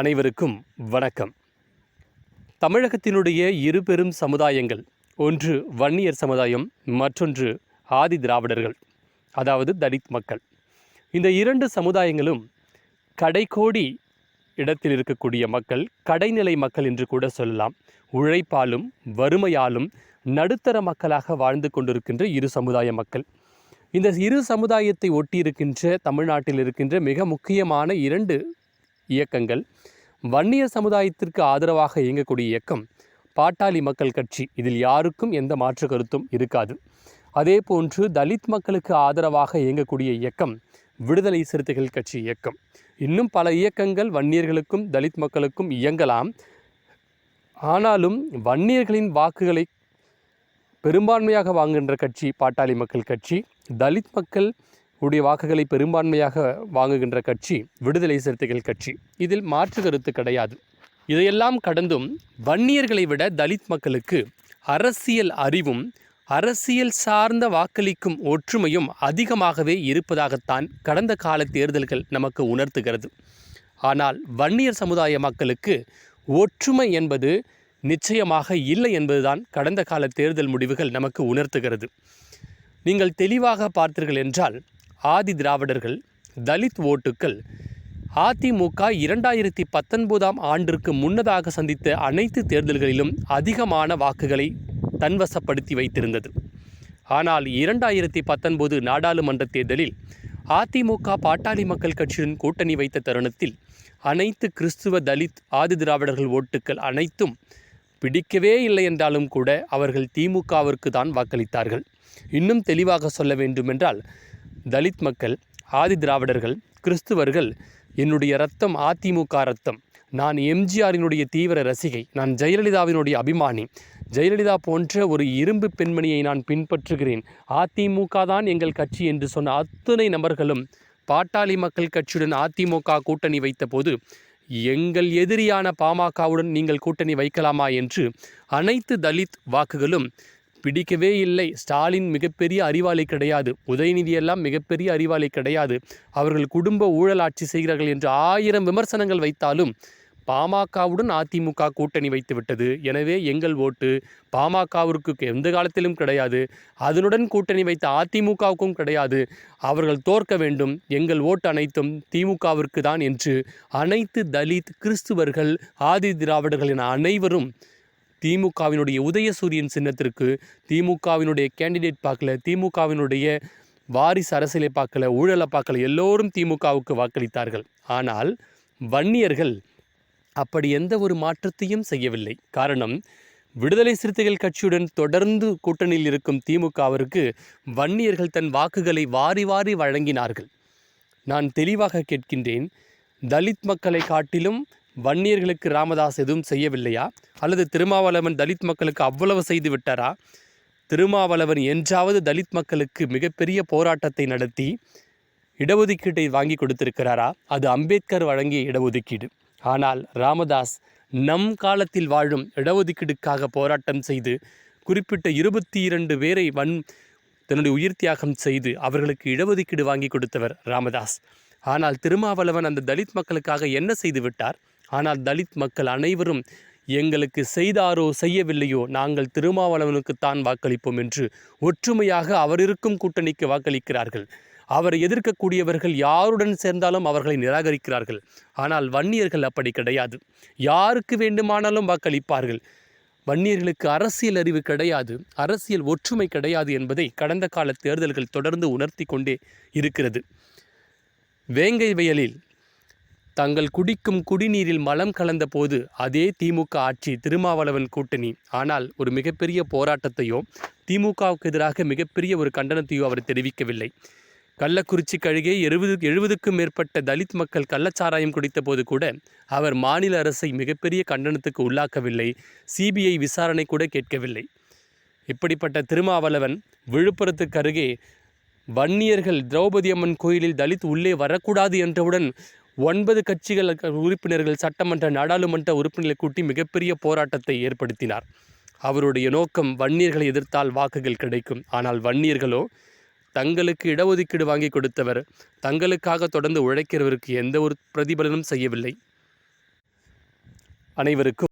அனைவருக்கும் வணக்கம். தமிழகத்தினுடைய இரு பெரும் சமுதாயங்கள் ஒன்று வன்னியர் சமுதாயம் மற்றொன்று ஆதி திராவிடர்கள் அதாவது தலித் மக்கள். இந்த இரண்டு சமுதாயங்களும் கடைக்கோடி இடத்தில் இருக்கக்கூடிய மக்கள் கடைநிலை மக்கள் என்று கூட சொல்லலாம். உழைப்பாலும் வறுமையாலும் நடுத்தர மக்களாக வாழ்ந்து கொண்டிருக்கின்ற இரு சமுதாய மக்கள். இந்த இரு சமுதாயத்தை ஒட்டியிருக்கின்ற தமிழ்நாட்டில் இருக்கின்ற மிக முக்கியமான இரண்டு இயக்கங்கள். வன்னிய சமுதாயத்திற்கு ஆதரவாக இயங்கக்கூடிய இயக்கம் பாட்டாளி மக்கள் கட்சி. இதில் யாருக்கும் எந்த மாற்று கருத்தும் இருக்காது. அதே போன்று தலித் மக்களுக்கு ஆதரவாக இயங்கக்கூடிய இயக்கம் விடுதலை சிறுத்தைகள் கட்சி இயக்கம். இன்னும் பல இயக்கங்கள் வன்னியர்களுக்கும் தலித் மக்களுக்கும் இயங்கலாம். ஆனாலும் வன்னியர்களின் வாக்குகளை பெரும்பான்மையாக வாங்குகின்ற கட்சி பாட்டாளி மக்கள் கட்சி தலித் மக்கள் உடைய வாக்குகளை பெரும்பான்மையாக வாங்குகின்ற கட்சி விடுதலை சிறுத்தைகள் கட்சி. இதில் மாற்று கருத்து கிடையாது. இதையெல்லாம் கடந்தும் வன்னியர்களை விட தலித் மக்களுக்கு அரசியல் அறிவும் அரசியல் சார்ந்த வாக்களிக்கும் ஒற்றுமையும் அதிகமாகவே இருப்பதாகத்தான் கடந்த கால தேர்தல்கள் நமக்கு உணர்த்துகிறது. ஆனால் வன்னியர் சமுதாய மக்களுக்கு ஒற்றுமை என்பது நிச்சயமாக இல்லை என்பதுதான் கடந்த கால தேர்தல் முடிவுகள் நமக்கு உணர்த்துகிறது. நீங்கள் தெளிவாக பார்த்தீர்கள் என்றால் ஆதி திராவிடர்கள் தலித் ஓட்டுக்கள் அதிமுக இரண்டாயிரத்தி பத்தொன்பதாம் ஆண்டிற்கு முன்னதாக சந்தித்த அனைத்து தேர்தல்களிலும் அதிகமான வாக்குகளை தன்வசப்படுத்தி வைத்திருந்தது. ஆனால் இரண்டாயிரத்தி பத்தொன்பது நாடாளுமன்ற தேர்தலில் அதிமுக பாட்டாளி மக்கள் கட்சியுடன் கூட்டணி வைத்த தருணத்தில் அனைத்து கிறிஸ்துவ தலித் ஆதி திராவிடர்கள் ஓட்டுக்கள் அனைத்தும் பிடிக்கவே இல்லை என்றாலும் கூட அவர்கள் திமுகவிற்கு தான் வாக்களித்தார்கள். இன்னும் தெளிவாக சொல்ல வேண்டுமென்றால் தலித் மக்கள் ஆதி திராவிடர்கள் கிறிஸ்துவர்கள் என்னுடைய ரத்தம் அதிமுக ரத்தம் நான் எம்ஜிஆரினுடைய தீவிர ரசிகை நான் ஜெயலலிதாவினுடைய அபிமானி. ஜெயலலிதா போன்ற ஒரு இரும்பு பெண்மணியை நான் பின்பற்றுகிறேன். அதிமுக தான் எங்கள் கட்சி என்று சொன்ன அத்துணை நபர்களும் பாட்டாளி மக்கள் கட்சியுடன் அதிமுக கூட்டணி வைத்தபோது எங்கள் எதிரியான பாமகவுடன் நீங்கள் கூட்டணி வைக்கலாமா? என்று அனைத்து தலித் வாக்குகளும் பிடிக்கவே இல்லை. ஸ்டாலின் மிகப்பெரிய அறிவாளி கிடையாது. உதயநிதி எல்லாம் மிகப்பெரிய அறிவாளி கிடையாது. அவர்கள் குடும்ப ஊழல் ஆட்சி செய்கிறார்கள் என்று ஆயிரம் விமர்சனங்கள் வைத்தாலும் பாமகவுடன் அதிமுக கூட்டணி வைத்து விட்டது எனவே எங்கள் ஓட்டு பாமகவிற்கு எந்த காலத்திலும் கிடையாது. அதனுடன் கூட்டணி வைத்த அதிமுகவுக்கும் கிடையாது. அவர்கள் தோற்க வேண்டும். எங்கள் ஓட்டு அனைத்தும் திமுகவிற்கு தான் என்று அனைத்து தலித் கிறிஸ்துவர்கள் ஆதி திராவிடர்கள் என அனைவரும் திமுகவினுடைய உதயசூரியன் சின்னத்திற்கு திமுகவினுடைய கேண்டிடேட் பார்க்கல திமுகவினுடைய வாரிசு அரசியலை பார்க்கல ஊழலை பார்க்கல எல்லோரும் திமுகவுக்கு வாக்களித்தார்கள். ஆனால் வன்னியர்கள் அப்படி எந்த ஒரு மாற்றத்தையும் செய்யவில்லை. காரணம் விடுதலை சிறுத்தைகள் கட்சியுடன் தொடர்ந்து கூட்டணியில் இருக்கும் திமுகவிற்கு வன்னியர்கள் தன் வாக்குகளை வாரி வாரி வழங்கினார்கள். நான் தெளிவாக கேட்கின்றேன் தலித் மக்களை காட்டிலும் வன்னியர்களுக்கு ராமதாஸ் எதுவும் செய்யவில்லையா? அல்லது திருமாவளவன் தலித் மக்களுக்கு அவ்வளவு செய்து விட்டாரா? திருமாவளவன் என்றாவது தலித் மக்களுக்கு மிகப்பெரிய போராட்டத்தை நடத்தி இடஒதுக்கீட்டை வாங்கி கொடுத்திருக்கிறாரா? அது அம்பேத்கர் வழங்கிய இடஒதுக்கீடு. ஆனால் ராமதாஸ் நம் காலத்தில் வாழும் இடஒதுக்கீடுக்காக போராட்டம் செய்து குறிப்பிட்ட இருபத்தி இரண்டு பேரை வன் தன்னுடைய உயிர் தியாகம் செய்து அவர்களுக்கு இடஒதுக்கீடு வாங்கி கொடுத்தவர் ராமதாஸ். ஆனால் திருமாவளவன் அந்த தலித் மக்களுக்காக என்ன செய்து விட்டார்? ஆனால் தலித் மக்கள் அனைவரும் எங்களுக்கு செய்தாரோ செய்யவில்லையோ நாங்கள் திருமாவளவனுக்குத்தான் வாக்களிப்போம் என்று ஒற்றுமையாக அவர் இருக்கும் கூட்டணிக்கு வாக்களிக்கிறார்கள். அவரை எதிர்க்கக்கூடியவர்கள் யாருடன் சேர்ந்தாலும் அவர்களை நிராகரிக்கிறார்கள். ஆனால் வன்னியர்கள் அப்படி கிடையாது. யாருக்கு வேண்டுமானாலும் வாக்களிப்பார்கள். வன்னியர்களுக்கு அரசியல் அறிவு கிடையாது. அரசியல் ஒற்றுமை கிடையாது என்பதை கடந்த கால தேர்தல்கள் தொடர்ந்து உணர்த்தி கொண்டே இருக்கிறது. வேங்கை வயலில் தங்கள் குடிக்கும் குடிநீரில் மலம் கலந்த போது அதே திமுக ஆட்சி திருமாவளவன் கூட்டணி. ஆனால் ஒரு மிகப்பெரிய போராட்டத்தையோ திமுகவுக்கு எதிராக மிகப்பெரிய ஒரு கண்டனத்தையோ அவர் தெரிவிக்கவில்லை. கள்ளக்குறிச்சி கழுகே எழுபது எழுபதுக்கும் மேற்பட்ட தலித் மக்கள் கள்ளச்சாராயம் குடித்த போது கூட அவர் மாநில அரசை மிகப்பெரிய கண்டனத்துக்கு உள்ளாக்கவில்லை. சிபிஐ விசாரணை கூட கேட்கவில்லை. இப்படிப்பட்ட திருமாவளவன் விழுப்புரத்துக்கு அருகே வன்னியர்கள் திரௌபதி அம்மன் கோயிலில் தலித் உள்ளே வரக்கூடாது என்றவுடன் ஒன்பது கட்சிகள் உறுப்பினர்கள் சட்டமன்ற நாடாளுமன்ற உறுப்பினர்களை கூட்டி மிகப்பெரிய போராட்டத்தை ஏற்படுத்தினார். அவருடைய நோக்கம் வன்னியர்களை எதிர்த்தால் வாக்குகள் கிடைக்கும். ஆனால் வன்னியர்களோ தங்களுக்கு இடஒதுக்கீடு வாங்கி கொடுத்தவர் தங்களுக்காக தொடர்ந்து உழைக்கிறவருக்கு எந்த ஒரு பிரதிபலனும் செய்யவில்லை. அனைவருக்கும்